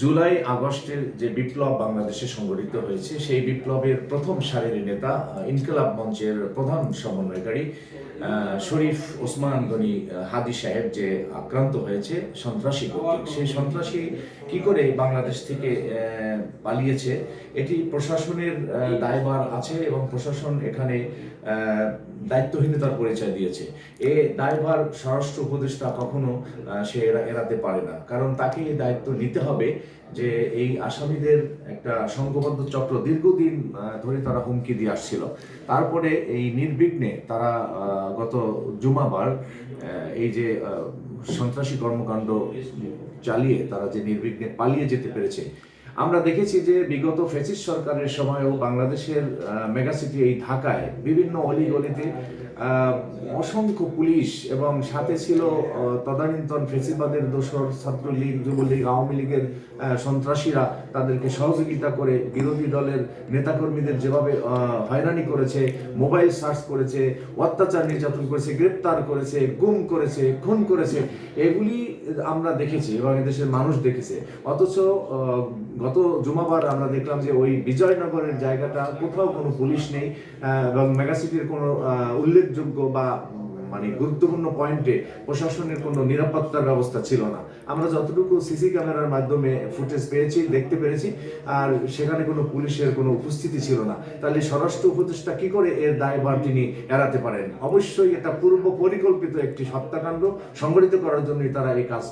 জুলাই আগস্টের যে বিপ্লব বাংলাদেশে সংগঠিত হয়েছে, সেই বিপ্লবের প্রথম সারির নেতা ইনকিলাব মঞ্চের প্রধান সমন্বয়কারী শরীফ ওসমান গনি হাদি সাহেব যে আক্রান্ত হয়েছে, সন্ত্রাসী সেই সন্ত্রাসী কি করে বাংলাদেশ থেকে পালিয়েছে, এটি প্রশাসনের দায়ভার আছে এবং প্রশাসন এখানে দায়িত্বহীনতার পরিচয় দিয়েছে। এ দায়ভার স্বরাষ্ট্র উপদেষ্টা কখনো সে এড়াতে পারে না। কারণ তাকে এই দায়িত্ব নিতে হবে যে এই আসামিদের একটা সংঘবদ্ধ চক্র দীর্ঘদিন ধরে তারা হুমকি দিয়ে আসছিল। তারপরে এই নির্বিঘ্নে তারা গত জুমাবার এই যে সন্ত্রাসী কর্মকাণ্ড চালিয়ে তারা যে নির্বিঘ্নে পালিয়ে যেতে পেরেছে আমরা দেখেছি যে বিগত ফেসিস সরকারের সময়ও বাংলাদেশের মেগাসিটি এই ঢাকায় বিভিন্ন অলিগলিতে অসংখ্য পুলিশ এবং সাথে ছিল তদানীন্তন ফেসিবাদের দোসর ছাত্রলীগ, যুবলীগ, আওয়ামী লীগের সন্ত্রাসীরা তাদেরকে সহযোগিতা করে বিরোধী দলের নেতাকর্মীদের যেভাবে হয়রানি করেছে, মোবাইল সার্চ করেছে, অত্যাচার নির্যাতন করেছে, গ্রেপ্তার করেছে, গুম করেছে, খুন করেছে, এগুলি আমরা দেখেছি এবং এদেশের মানুষ দেখেছে। অথচ গত জুমাবার আমরা দেখলাম যে ওই বিজয়নগরের জায়গাটা কোথাও কোনো পুলিশ নেই এবং মেগাসিটির কোনো উল্লেখযোগ্য বা মানে গুরুত্বপূর্ণ পয়েন্টে প্রশাসনের কোনো নিরাপত্তার ব্যবস্থা ছিল না। আমরা যতটুকু সিসি ক্যামেরার মাধ্যমে ফুটেজ পেয়েছি, দেখতে পেরেছি, আর সেখানে কোনো পুলিশের কোনো উপস্থিতি ছিল না। তাহলে স্বরাষ্ট্র উপদেষ্টা কি করে এর দায়ভার তিনি এড়াতে পারেন? অবশ্যই এটা পূর্ব পরিকল্পিত একটি হত্যাকাণ্ড সংগঠিত করার জন্যই তারা এই কাজ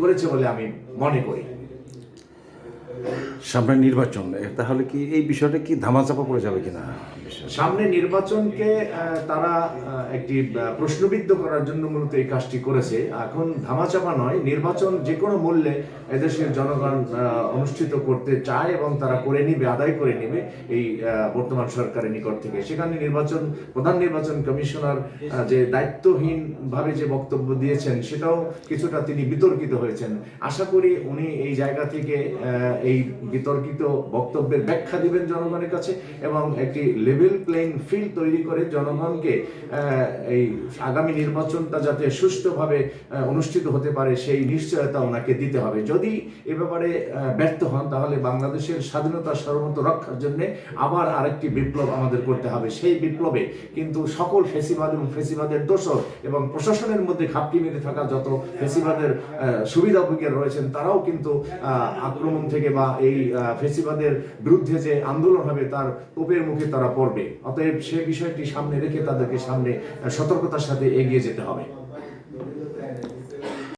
করেছে বলে আমি মনে করি। সামনে নির্বাচন তাহলে কি এই বিষয়টা কি ধামাচাপা পড়ে যাবে কিনা? সামনে নির্বাচনকে তারা একটি প্রশ্নবিদ্ধ করার জন্য মূলত এই কাজটি করেছে। এখন ধামাচাপা নয়, নির্বাচন যে কোনো মূল্যে এদেশের জনগণ অনুষ্ঠিত করতে চায় এবং তারা করে নিবে, আদায় করে নিবে এই বর্তমান সরকারের নিকট থেকে। সেখানে নির্বাচন, প্রধান নির্বাচন কমিশনার যে দায়িত্বহীন ভাবে যে বক্তব্য দিয়েছেন, সেটাও কিছুটা তিনি বিতর্কিত হয়েছেন। আশা করি উনি এই জায়গা থেকে এই বিতর্কিত বক্তব্যের ব্যাখ্যা দিবেন জনগণের কাছে এবং একটি লেভেল প্লেইং ফিল্ড তৈরি করে জনগণকে এই আগামী নির্বাচনটা যাতে সুষ্ঠুভাবে অনুষ্ঠিত হতে পারে সেই নিশ্চয়তা ওনাকে দিতে হবে। যদি এ ব্যাপারে ব্যর্থ হন, তাহলে বাংলাদেশের স্বাধীনতা সার্বভৌমত্ব রক্ষার জন্য আবার আরেকটি বিপ্লব আমাদের করতে হবে। সেই বিপ্লবে কিন্তু সকল ফেসিবাদ এবং ফেসিবাদের দোষর এবং প্রশাসনের মধ্যে খাপটি মেরে থাকা যত ফেসিবাদের সুবিধাভোগীরা রয়েছেন, তারাও কিন্তু আক্রমণ থেকে বা এই ফেসিবাদের বিরুদ্ধে যে আন্দোলন হবে, তার তোপের মুখে তারা পড়বে। অতএব সে বিষয়টি সামনে রেখে তাদেরকে সামনে সতর্কতার সাথে এগিয়ে যেতে হবে।